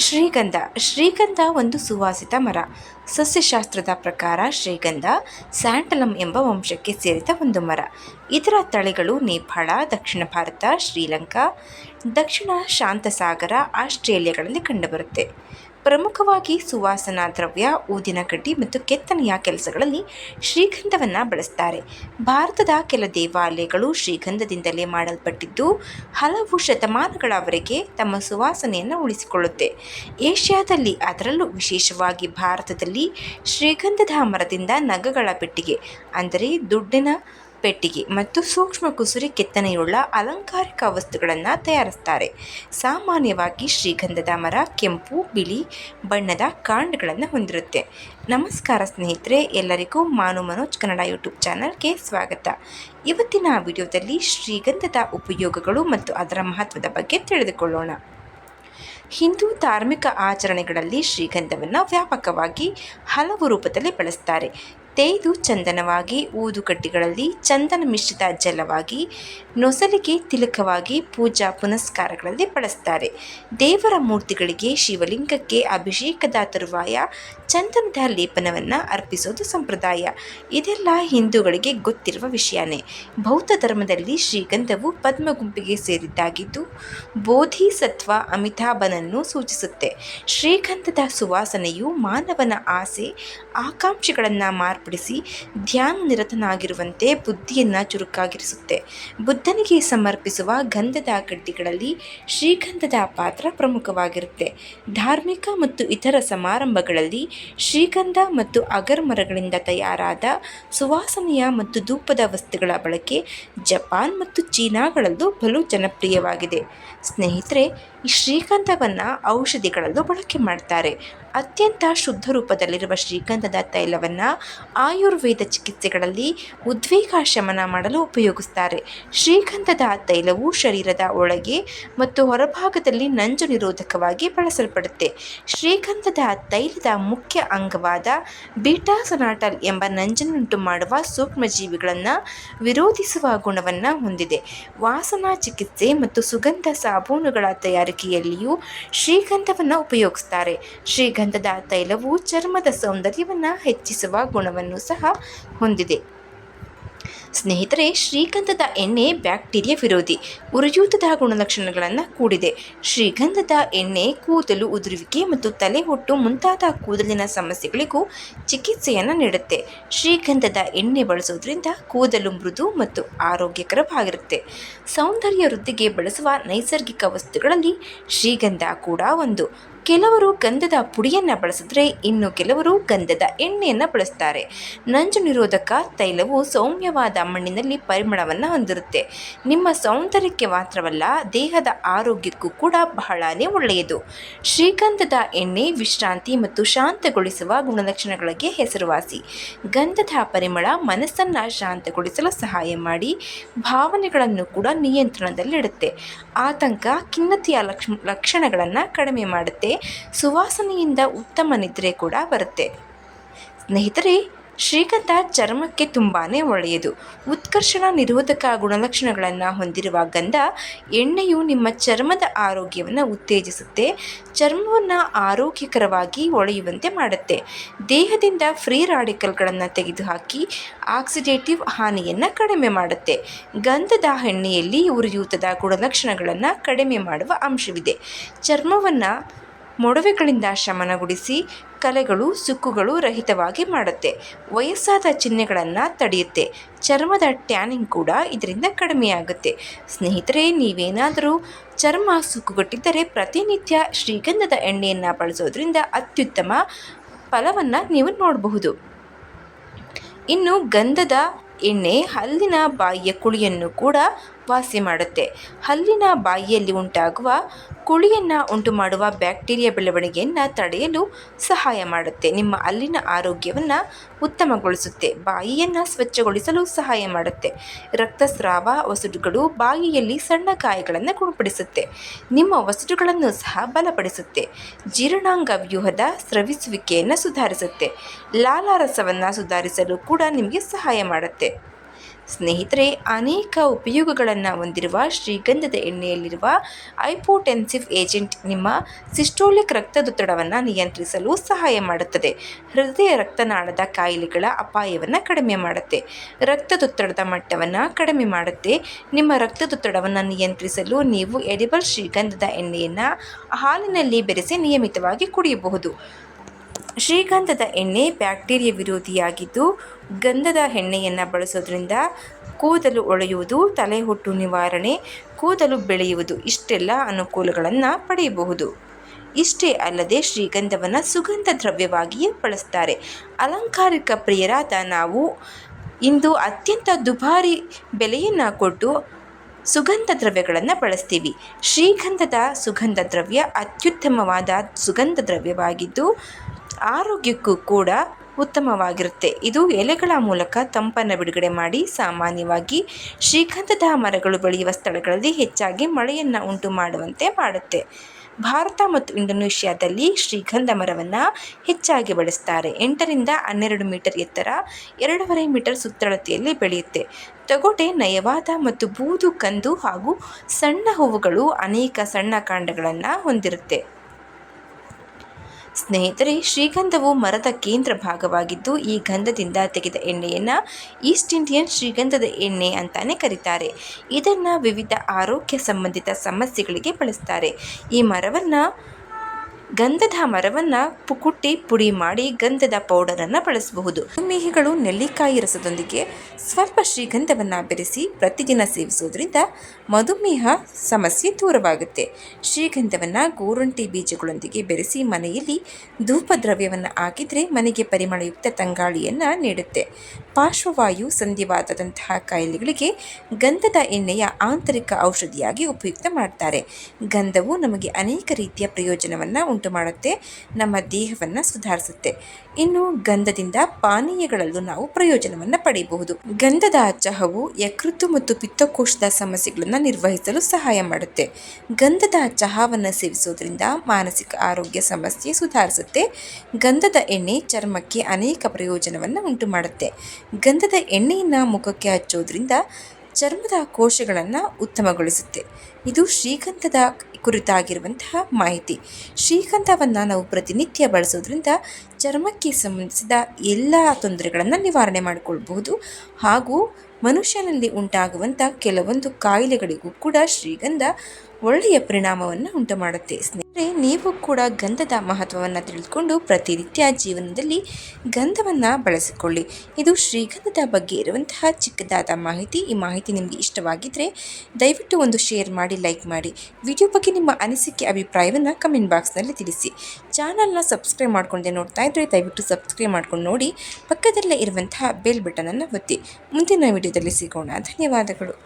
ಶ್ರೀಗಂಧ. ಶ್ರೀಗಂಧ ಒಂದು ಸುವಾಸಿತ ಮರ. ಸಸ್ಯಶಾಸ್ತ್ರದ ಪ್ರಕಾರ ಶ್ರೀಗಂಧ ಸ್ಯಾಂಟಲಮ್ ಎಂಬ ವಂಶಕ್ಕೆ ಸೇರಿದ ಒಂದು ಮರ. ಇದರ ತಳಿಗಳು ನೇಪಾಳ, ದಕ್ಷಿಣ ಭಾರತ, ಶ್ರೀಲಂಕಾ, ದಕ್ಷಿಣ ಶಾಂತಸಾಗರ, ಆಸ್ಟ್ರೇಲಿಯಾಗಳಲ್ಲಿ ಕಂಡುಬರುತ್ತೆ. ಪ್ರಮುಖವಾಗಿ ಸುವಾಸನಾ, ದ್ರವ್ಯ, ಊದಿನ ಕಡ್ಡಿ ಮತ್ತು ಕೆತ್ತನೆಯ ಕೆಲಸಗಳಲ್ಲಿ ಶ್ರೀಗಂಧವನ್ನು ಬಳಸ್ತಾರೆ. ಭಾರತದ ಕೆಲ ದೇವಾಲಯಗಳು ಶ್ರೀಗಂಧದಿಂದಲೇ ಮಾಡಲ್ಪಟ್ಟಿದ್ದು, ಹಲವು ಶತಮಾನಗಳವರೆಗೆ ತಮ್ಮ ಸುವಾಸನೆಯನ್ನು ಉಳಿಸಿಕೊಳ್ಳುತ್ತೆ. ಏಷ್ಯಾದಲ್ಲಿ ಅದರಲ್ಲೂ ವಿಶೇಷವಾಗಿ ಭಾರತದಲ್ಲಿ ಶ್ರೀಗಂಧದ ಮರದಿಂದ ನಗಗಳ ಪೆಟ್ಟಿಗೆ, ಅಂದರೆ ದುಡ್ಡಿನ ಪೆಟ್ಟಿಗೆ ಮತ್ತು ಸೂಕ್ಷ್ಮ ಕುಸುರಿ ಕೆತ್ತನೆಯುಳ್ಳ ಅಲಂಕಾರಿಕ ವಸ್ತುಗಳನ್ನು ತಯಾರಿಸ್ತಾರೆ. ಸಾಮಾನ್ಯವಾಗಿ ಶ್ರೀಗಂಧದ ಮರ, ಕೆಂಪು, ಬಿಳಿ, ಬಣ್ಣದ ಕಾಂಡಗಳನ್ನು ಹೊಂದಿರುತ್ತೆ. ನಮಸ್ಕಾರ ಸ್ನೇಹಿತರೆ, ಎಲ್ಲರಿಗೂ ಮಾನು ಮನೋಜ್ ಕನ್ನಡ ಯೂಟ್ಯೂಬ್ ಚಾನಲ್ಗೆ ಸ್ವಾಗತ. ಇವತ್ತಿನ ವಿಡಿಯೋದಲ್ಲಿ ಶ್ರೀಗಂಧದ ಉಪಯೋಗಗಳು ಮತ್ತು ಅದರ ಮಹತ್ವದ ಬಗ್ಗೆ ತಿಳಿದುಕೊಳ್ಳೋಣ. ಹಿಂದೂ ಧಾರ್ಮಿಕ ಆಚರಣೆಗಳಲ್ಲಿ ಶ್ರೀಗಂಧವನ್ನು ವ್ಯಾಪಕವಾಗಿ ಹಲವು ರೂಪದಲ್ಲಿ ಬಳಸ್ತಾರೆ. ತೇಯ್ದು ಚಂದನವಾಗಿ ಊದುಕಡ್ಡಿಗಳಲ್ಲಿ ಚಂದನ ಮಿಶ್ರಿತ ಜಲವಾಗಿ ನೊಸಲಿಗೆ ತಿಲಕವಾಗಿ ಪೂಜಾ ಪುನಸ್ಕಾರಗಳಲ್ಲಿ ಬಳಸ್ತಾರೆ. ದೇವರ ಮೂರ್ತಿಗಳಿಗೆ ಶಿವಲಿಂಗಕ್ಕೆ ಅಭಿಷೇಕದ ತರುವಾಯ ಚಂದನದ ಲೇಪನವನ್ನು ಅರ್ಪಿಸೋದು ಸಂಪ್ರದಾಯ. ಇದೆಲ್ಲ ಹಿಂದೂಗಳಿಗೆ ಗೊತ್ತಿರುವ ವಿಷಯನೇ. ಬೌದ್ಧ ಧರ್ಮದಲ್ಲಿ ಶ್ರೀಗಂಧವು ಪದ್ಮಗುಂಪಿಗೆ ಸೇರಿದ್ದಾಗಿದ್ದು ಬೋಧಿಸತ್ವ ಅಮಿತಾಭನನ್ನು ಸೂಚಿಸುತ್ತೆ. ಶ್ರೀಗಂಧದ ಸುವಾಸನೆಯು ಮಾನವನ ಆಸೆ, ಆಕಾಂಕ್ಷೆಗಳನ್ನು ಮಾರ್ಪಡಿಸಿ ಧ್ಯಾನ ನಿರತನಾಗಿರುವಂತೆ ಬುದ್ಧಿಯನ್ನು ಚುರುಕಾಗಿರಿಸುತ್ತೆ. ಬುದ್ಧನಿಗೆ ಸಮರ್ಪಿಸುವ ಗಂಧದ ಕಡ್ಡಿಗಳಲ್ಲಿ ಶ್ರೀಗಂಧದ ಪಾತ್ರ ಪ್ರಮುಖವಾಗಿರುತ್ತೆ. ಧಾರ್ಮಿಕ ಮತ್ತು ಇತರ ಸಮಾರಂಭಗಳಲ್ಲಿ ಶ್ರೀಗಂಧ ಮತ್ತು ಅಗರ್ ಮರಗಳಿಂದ ತಯಾರಾದ ಸುವಾಸನೆಯ ಮತ್ತು ಧೂಪದ ವಸ್ತುಗಳ ಬಳಕೆ ಜಪಾನ್ ಮತ್ತು ಚೀನಾಗಳಲ್ಲೂ ಬಲು ಜನಪ್ರಿಯವಾಗಿದೆ. ಸ್ನೇಹಿತರೆ, ಈ ಶ್ರೀಗಂಧವನ್ನು ಔಷಧಿಗಳಲ್ಲೂ ಬಳಕೆ ಮಾಡ್ತಾರೆ. ಅತ್ಯಂತ ಶುದ್ಧ ರೂಪದಲ್ಲಿರುವ ಶ್ರೀಗಂಧದ ತೈಲವನ್ನು ಆಯುರ್ವೇದ ಚಿಕಿತ್ಸೆಗಳಲ್ಲಿ ಉದ್ವೇಗ ಶಮನ ಮಾಡಲು ಉಪಯೋಗಿಸ್ತಾರೆ. ಶ್ರೀಗಂಧದ ತೈಲವು ಶರೀರದ ಒಳಗೆ ಮತ್ತು ಹೊರಭಾಗದಲ್ಲಿ ನಂಜು ನಿರೋಧಕವಾಗಿ ಬಳಸಲ್ಪಡುತ್ತೆ. ಶ್ರೀಗಂಧದ ತೈಲದ ಮುಖ್ಯ ಅಂಗವಾದ ಬೀಟಾಸನಾಟಲ್ ಎಂಬ ನಂಜನ್ನುಂಟು ಮಾಡುವ ಸೂಕ್ಷ್ಮಜೀವಿಗಳನ್ನು ವಿರೋಧಿಸುವ ಗುಣವನ್ನು ಹೊಂದಿದೆ. ವಾಸನಾ ಚಿಕಿತ್ಸೆ ಮತ್ತು ಸುಗಂಧ ಸಾಬೂನುಗಳ ತಯಾರಿಕೆಯಲ್ಲಿಯೂ ಶ್ರೀಗಂಧವನ್ನು ಉಪಯೋಗಿಸ್ತಾರೆ. ಶ್ರೀಗಂಧದ ತೈಲವು ಚರ್ಮದ ಸೌಂದರ್ಯವನ್ನು ಹೆಚ್ಚಿಸುವ ಗುಣವನ್ನು ಸಹ ಹೊಂದಿದೆ. ಸ್ನೇಹಿತರೆ, ಶ್ರೀಗಂಧದ ಎಣ್ಣೆ ಬ್ಯಾಕ್ಟೀರಿಯಾ ವಿರೋಧಿ ಉರಿಯೂತದ ಗುಣಲಕ್ಷಣಗಳನ್ನು ಕೂಡಿದೆ. ಶ್ರೀಗಂಧದ ಎಣ್ಣೆ ಕೂದಲು ಉದುರುವಿಕೆ ಮತ್ತು ತಲೆ ಹೊಟ್ಟು ಮುಂತಾದ ಕೂದಲಿನ ಸಮಸ್ಯೆಗಳಿಗೂ ಚಿಕಿತ್ಸೆಯನ್ನು ನೀಡುತ್ತೆ. ಶ್ರೀಗಂಧದ ಎಣ್ಣೆ ಬಳಸೋದ್ರಿಂದ ಕೂದಲು ಮೃದು ಮತ್ತು ಆರೋಗ್ಯಕರವಾಗಿರುತ್ತೆ. ಸೌಂದರ್ಯ ವೃದ್ಧಿಗೆ ಬಳಸುವ ನೈಸರ್ಗಿಕ ವಸ್ತುಗಳಲ್ಲಿ ಶ್ರೀಗಂಧ ಕೂಡ ಒಂದು. ಕೆಲವರು ಗಂಧದ ಪುಡಿಯನ್ನು ಬಳಸಿದ್ರೆ ಇನ್ನು ಕೆಲವರು ಗಂಧದ ಎಣ್ಣೆಯನ್ನು ಬಳಸ್ತಾರೆ. ನಂಜು ನಿರೋಧಕ ತೈಲವು ಸೌಮ್ಯವಾದ ಮಣ್ಣಿನಲ್ಲಿ ಪರಿಮಳವನ್ನು ಹೊಂದಿರುತ್ತೆ. ನಿಮ್ಮ ಸೌಂದರ್ಯಕ್ಕೆ ಮಾತ್ರವಲ್ಲ, ದೇಹದ ಆರೋಗ್ಯಕ್ಕೂ ಕೂಡ ಬಹಳನೇ ಒಳ್ಳೆಯದು. ಶ್ರೀಗಂಧದ ಎಣ್ಣೆ ವಿಶ್ರಾಂತಿ ಮತ್ತು ಶಾಂತಗೊಳಿಸುವ ಗುಣಲಕ್ಷಣಗಳಿಗೆ ಹೆಸರುವಾಸಿ. ಗಂಧದ ಪರಿಮಳ ಮನಸ್ಸನ್ನು ಶಾಂತಗೊಳಿಸಲು ಸಹಾಯ ಮಾಡಿ, ಭಾವನೆಗಳನ್ನು ಕೂಡ ನಿಯಂತ್ರಣದಲ್ಲಿಡುತ್ತೆ. ಆತಂಕ ಖಿನ್ನತೆಯ ಲಕ್ಷ, ಲಕ್ಷಣಗಳನ್ನು ಕಡಿಮೆ ಮಾಡುತ್ತೆ. ಸುವಾಸನೆಯಿಂದ ಉತ್ತಮ ನಿದ್ರೆ ಕೂಡ ಬರುತ್ತೆ. ಸ್ನೇಹಿತರೆ, ಶ್ರೀಗಂಧ ಚರ್ಮಕ್ಕೆ ತುಂಬಾ ಒಳ್ಳೆಯದು. ಉತ್ಕರ್ಷಣ ನಿರೋಧಕ ಗುಣಲಕ್ಷಣಗಳನ್ನು ಹೊಂದಿರುವ ಗಂಧ ಎಣ್ಣೆಯು ನಿಮ್ಮ ಚರ್ಮದ ಆರೋಗ್ಯವನ್ನು ಉತ್ತೇಜಿಸುತ್ತೆ. ಚರ್ಮವನ್ನು ಆರೋಗ್ಯಕರವಾಗಿ ಒಳೆಯುವಂತೆ ಮಾಡುತ್ತೆ. ದೇಹದಿಂದ ಫ್ರೀ ರಾಡಿಕಲ್ಗಳನ್ನು ತೆಗೆದುಹಾಕಿ ಆಕ್ಸಿಡೇಟಿವ್ ಹಾನಿಯನ್ನು ಕಡಿಮೆ ಮಾಡುತ್ತೆ. ಗಂಧದ ಎಣ್ಣೆಯಲ್ಲಿ ಉರಿಯೂತದ ಗುಣಲಕ್ಷಣಗಳನ್ನು ಕಡಿಮೆ ಮಾಡುವ ಅಂಶವಿದೆ. ಚರ್ಮವನ್ನು ಮೊಡವೆಗಳಿಂದ ಶಮನಗೊಳಿಸಿ ಕಲೆಗಳು, ಸುಕ್ಕುಗಳು ರಹಿತವಾಗಿ ಮಾಡುತ್ತೆ. ವಯಸ್ಸಾದ ಚಿಹ್ನೆಗಳನ್ನು ತಡೆಯುತ್ತೆ. ಚರ್ಮದ ಟ್ಯಾನಿಂಗ್ ಕೂಡ ಇದರಿಂದ ಕಡಿಮೆಯಾಗುತ್ತೆ. ಸ್ನೇಹಿತರೆ, ನೀವೇನಾದರೂ ಚರ್ಮ ಸುಕ್ಕುಗಟ್ಟಿದ್ದರೆ ಪ್ರತಿನಿತ್ಯ ಶ್ರೀಗಂಧದ ಎಣ್ಣೆಯನ್ನು ಬಳಸೋದ್ರಿಂದ ಅತ್ಯುತ್ತಮ ಫಲವನ್ನು ನೀವು ನೋಡಬಹುದು. ಇನ್ನು ಗಂಧದ ಎಣ್ಣೆ ಹಲ್ಲಿನ ಬಾಯಿಯ ಕುಳಿಯನ್ನು ಕೂಡ ವಾಸಿ ಮಾಡುತ್ತೆ. ಹಲ್ಲಿನ ಬಾಯಿಯಲ್ಲಿ ಉಂಟಾಗುವ ಕುಳಿಯನ್ನು ಉಂಟು ಮಾಡುವ ಬ್ಯಾಕ್ಟೀರಿಯಾ ಬೆಳವಣಿಗೆಯನ್ನು ತಡೆಯಲು ಸಹಾಯ ಮಾಡುತ್ತೆ. ನಿಮ್ಮ ಅಲ್ಲಿನ ಆರೋಗ್ಯವನ್ನು ಉತ್ತಮಗೊಳಿಸುತ್ತೆ. ಬಾಯಿಯನ್ನು ಸ್ವಚ್ಛಗೊಳಿಸಲು ಸಹಾಯ ಮಾಡುತ್ತೆ. ರಕ್ತಸ್ರಾವ ವಸಡುಗಳು ಬಾಯಿಯಲ್ಲಿ ಸಣ್ಣ ಗಾಯಗಳನ್ನು ಗುಣಪಡಿಸುತ್ತೆ. ನಿಮ್ಮ ವಸಡುಗಳನ್ನು ಸಹ ಬಲಪಡಿಸುತ್ತೆ. ಜೀರ್ಣಾಂಗ ವ್ಯೂಹದ ಸ್ರವಿಸುವಿಕೆಯನ್ನು ಸುಧಾರಿಸುತ್ತೆ. ಲಾಲಾರಸವನ್ನು ಸುಧಾರಿಸಲು ಕೂಡ ನಿಮಗೆ ಸಹಾಯ ಮಾಡುತ್ತೆ. ಸ್ನೇಹಿತರೆ, ಅನೇಕ ಉಪಯೋಗಗಳನ್ನು ಹೊಂದಿರುವ ಶ್ರೀಗಂಧದ ಎಣ್ಣೆಯಲ್ಲಿರುವ ಐಪೋಟೆನ್ಸಿವ್ ಏಜೆಂಟ್ ನಿಮ್ಮ ಸಿಸ್ಟೋಲಿಕ್ ರಕ್ತದೊತ್ತಡವನ್ನು ನಿಯಂತ್ರಿಸಲು ಸಹಾಯ ಮಾಡುತ್ತದೆ. ಹೃದಯ ರಕ್ತನಾಳದ ಕಾಯಿಲೆಗಳ ಅಪಾಯವನ್ನು ಕಡಿಮೆ ಮಾಡುತ್ತೆ. ರಕ್ತದೊತ್ತಡದ ಮಟ್ಟವನ್ನು ಕಡಿಮೆ ಮಾಡುತ್ತೆ. ನಿಮ್ಮ ರಕ್ತದೊತ್ತಡವನ್ನು ನಿಯಂತ್ರಿಸಲು ನೀವು ಎಡಿಬಲ್ ಶ್ರೀಗಂಧದ ಎಣ್ಣೆಯನ್ನು ಹಾಲಿನಲ್ಲಿ ಬೆರೆಸಿ ನಿಯಮಿತವಾಗಿ ಕುಡಿಯಬಹುದು. ಶ್ರೀಗಂಧದ ಎಣ್ಣೆ ಬ್ಯಾಕ್ಟೀರಿಯಾ ವಿರೋಧಿಯಾಗಿದ್ದು, ಗಂಧದ ಎಣ್ಣೆಯನ್ನು ಬಳಸೋದ್ರಿಂದ ಕೂದಲು ಒಳೆಯುವುದು ತಲೆ ಹುಟ್ಟು ನಿವಾರಣೆ, ಕೂದಲು ಬೆಳೆಯುವುದು ಇಷ್ಟೆಲ್ಲ ಅನುಕೂಲಗಳನ್ನು ಪಡೆಯಬಹುದು. ಇಷ್ಟೇ ಅಲ್ಲದೆ ಶ್ರೀಗಂಧವನ್ನು ಸುಗಂಧ ದ್ರವ್ಯವಾಗಿಯೇ ಬಳಸ್ತಾರೆ. ಅಲಂಕಾರಿಕ ಪ್ರಿಯರಾದ ನಾವು ಇಂದು ಅತ್ಯಂತ ದುಬಾರಿ ಬೆಲೆಯನ್ನು ಕೊಟ್ಟು ಸುಗಂಧ ದ್ರವ್ಯಗಳನ್ನು ಬಳಸ್ತೀವಿ. ಶ್ರೀಗಂಧದ ಸುಗಂಧ ದ್ರವ್ಯ ಅತ್ಯುತ್ತಮವಾದ ಸುಗಂಧ ದ್ರವ್ಯವಾಗಿದ್ದು ಆರೋಗ್ಯಕ್ಕೂ ಕೂಡ ಉತ್ತಮವಾಗಿರುತ್ತೆ. ಇದು ಎಲೆಗಳ ಮೂಲಕ ತಂಪನ್ನು ಬಿಡುಗಡೆ ಮಾಡಿ ಸಾಮಾನ್ಯವಾಗಿ ಶ್ರೀಗಂಧದ ಮರಗಳು ಬೆಳೆಯುವ ಸ್ಥಳಗಳಲ್ಲಿ ಹೆಚ್ಚಾಗಿ ಮಳೆಯನ್ನು ಉಂಟು ಮಾಡುವಂತೆ ಮಾಡುತ್ತೆ. ಭಾರತ ಮತ್ತು ಇಂಡೋನೇಷ್ಯಾದಲ್ಲಿ ಶ್ರೀಗಂಧ ಮರವನ್ನು ಹೆಚ್ಚಾಗಿ ಬಳಸ್ತಾರೆ. ಎಂಟರಿಂದ ಹನ್ನೆರಡು ಮೀಟರ್ ಎತ್ತರ, ಎರಡೂವರೆ ಮೀಟರ್ ಸುತ್ತಳತೆಯಲ್ಲಿ ಬೆಳೆಯುತ್ತೆ. ತೊಗಟೆ, ನಯವಾದ ಮತ್ತು ಬೂದು, ಕಂದು ಹಾಗೂ ಸಣ್ಣ ಹೂವುಗಳು ಅನೇಕ ಸಣ್ಣ ಕಾಂಡಗಳನ್ನು ಹೊಂದಿರುತ್ತೆ. ಸ್ನೇಹಿತರೆ, ಶ್ರೀಗಂಧವು ಮರದ ಕೇಂದ್ರ ಭಾಗವಾಗಿದ್ದು, ಈ ಗಂಧದಿಂದ ತೆಗೆದ ಎಣ್ಣೆಯನ್ನು ಈಸ್ಟ್ ಇಂಡಿಯನ್ ಶ್ರೀಗಂಧದ ಎಣ್ಣೆ ಅಂತಾನೆ ಕರೀತಾರೆ. ಇದನ್ನು ವಿವಿಧ ಆರೋಗ್ಯ ಸಂಬಂಧಿತ ಸಮಸ್ಯೆಗಳಿಗೆ ಬಳಸ್ತಾರೆ. ಈ ಮರವನ್ನು ಗಂಧದ ಮರವನ್ನು ಪುಕುಟ್ಟಿ ಪುಡಿ ಮಾಡಿ ಗಂಧದ ಪೌಡರನ್ನು ಬಳಸಬಹುದು. ಮೇಹಿಗಳು ನೆಲ್ಲಿಕಾಯಿ ರಸದೊಂದಿಗೆ ಸ್ವಲ್ಪ ಶ್ರೀಗಂಧವನ್ನು ಬೆರೆಸಿ ಪ್ರತಿದಿನ ಸೇವಿಸುವುದರಿಂದ ಮಧುಮೇಹ ಸಮಸ್ಯೆ ದೂರವಾಗುತ್ತೆ. ಶ್ರೀಗಂಧವನ್ನು ಗೋರಂಟಿ ಬೀಜಗಳೊಂದಿಗೆ ಬೆರೆಸಿ ಮನೆಯಲ್ಲಿ ಧೂಪ ದ್ರವ್ಯವನ್ನು ಹಾಕಿದರೆ ಮನೆಗೆ ಪರಿಮಳಯುಕ್ತ ತಂಗಾಳಿಯನ್ನು ನೀಡುತ್ತೆ. ಪಾರ್ಶ್ವವಾಯು ಸಂಧಿವಾದದಂತಹ ಕಾಯಿಲೆಗಳಿಗೆ ಗಂಧದ ಎಣ್ಣೆಯ ಆಂತರಿಕ ಔಷಧಿಯಾಗಿ ಉಪಯುಕ್ತ ಮಾಡ್ತಾರೆ. ಗಂಧವು ನಮಗೆ ಅನೇಕ ರೀತಿಯ ಪ್ರಯೋಜನವನ್ನು ಉಂಟು ಮಾಡುತ್ತೆ, ನಮ್ಮ ದೇಹವನ್ನು ಸುಧಾರಿಸುತ್ತೆ. ಇನ್ನು ಗಂಧದಿಂದ ಪಾನೀಯಗಳಲ್ಲೂ ನಾವು ಪ್ರಯೋಜನವನ್ನು ಪಡೆಯಬಹುದು ಗಂಧದ ಚಹವು ಯಕೃತ್ತು ಮತ್ತು ಪಿತ್ತಕೋಶದ ಸಮಸ್ಯೆಗಳನ್ನು ನಿರ್ವಹಿಸಲು ಸಹಾಯ ಮಾಡುತ್ತೆ. ಗಂಧದ ಚಹಾವನ್ನು ಸೇವಿಸೋದ್ರಿಂದ ಮಾನಸಿಕ ಆರೋಗ್ಯ ಸಮಸ್ಯೆ ಸುಧಾರಿಸುತ್ತೆ. ಗಂಧದ ಎಣ್ಣೆ ಚರ್ಮಕ್ಕೆ ಅನೇಕ ಪ್ರಯೋಜನವನ್ನು ಉಂಟು ಮಾಡುತ್ತೆ. ಗಂಧದ ಎಣ್ಣೆಯನ್ನು ಮುಖಕ್ಕೆ ಹಚ್ಚೋದ್ರಿಂದ ಚರ್ಮದ ಕೋಶಗಳನ್ನು ಉತ್ತಮಗೊಳಿಸುತ್ತೆ. ಇದು ಶ್ರೀಗಂಧದ ಕುರಿತಾಗಿರುವಂತಹ ಮಾಹಿತಿ. ಶ್ರೀಗಂಧವನ್ನು ನಾವು ಪ್ರತಿನಿತ್ಯ ಬಳಸೋದ್ರಿಂದ ಚರ್ಮಕ್ಕೆ ಸಂಬಂಧಿಸಿದ ಎಲ್ಲ ತೊಂದರೆಗಳನ್ನು ನಿವಾರಣೆ ಮಾಡಿಕೊಳ್ಬಹುದು. ಹಾಗೂ ಮನುಷ್ಯನಲ್ಲಿ ಉಂಟಾಗುವಂಥ ಕೆಲವೊಂದು ಕಾಯಿಲೆಗಳಿಗೂ ಕೂಡ ಶ್ರೀಗಂಧ ಒಳ್ಳೆಯ ಪರಿಣಾಮವನ್ನು ಉಂಟು ಮಾಡುತ್ತೆ ಸ್ನೇಹಿತರೆ, ನೀವು ಕೂಡ ಗಂಧದ ಮಹತ್ವವನ್ನು ತಿಳಿದುಕೊಂಡು ಪ್ರತಿನಿತ್ಯ ಜೀವನದಲ್ಲಿ ಗಂಧವನ್ನು ಬಳಸಿಕೊಳ್ಳಿ. ಇದು ಶ್ರೀಗಂಧದ ಬಗ್ಗೆ ಇರುವಂತಹ ಚಿಕ್ಕದಾದ ಮಾಹಿತಿ. ಈ ಮಾಹಿತಿ ನಿಮಗೆ ಇಷ್ಟವಾಗಿದ್ದರೆ ದಯವಿಟ್ಟು ಒಂದು ಶೇರ್ ಮಾಡಿ, ಲೈಕ್ ಮಾಡಿ. ವಿಡಿಯೋ ಬಗ್ಗೆ ನಿಮ್ಮ ಅನಿಸಿಕೆ, ಅಭಿಪ್ರಾಯವನ್ನು ಕಮೆಂಟ್ ಬಾಕ್ಸ್ನಲ್ಲಿ ತಿಳಿಸಿ. ಚಾನಲ್ನ ಸಬ್ಸ್ಕ್ರೈಬ್ ಮಾಡ್ಕೊಂಡೆ ನೋಡ್ತಾ ಇದ್ದರೆ ದಯವಿಟ್ಟು ಸಬ್ಸ್ಕ್ರೈಬ್ ಮಾಡ್ಕೊಂಡು ನೋಡಿ. ಪಕ್ಕದಲ್ಲೇ ಇರುವಂತಹ ಬೆಲ್ ಬಟನನ್ನು ಒತ್ತಿ. ಮುಂದಿನ ವಿಡಿಯೋದಲ್ಲಿ ಸಿಗೋಣ. ಧನ್ಯವಾದಗಳು.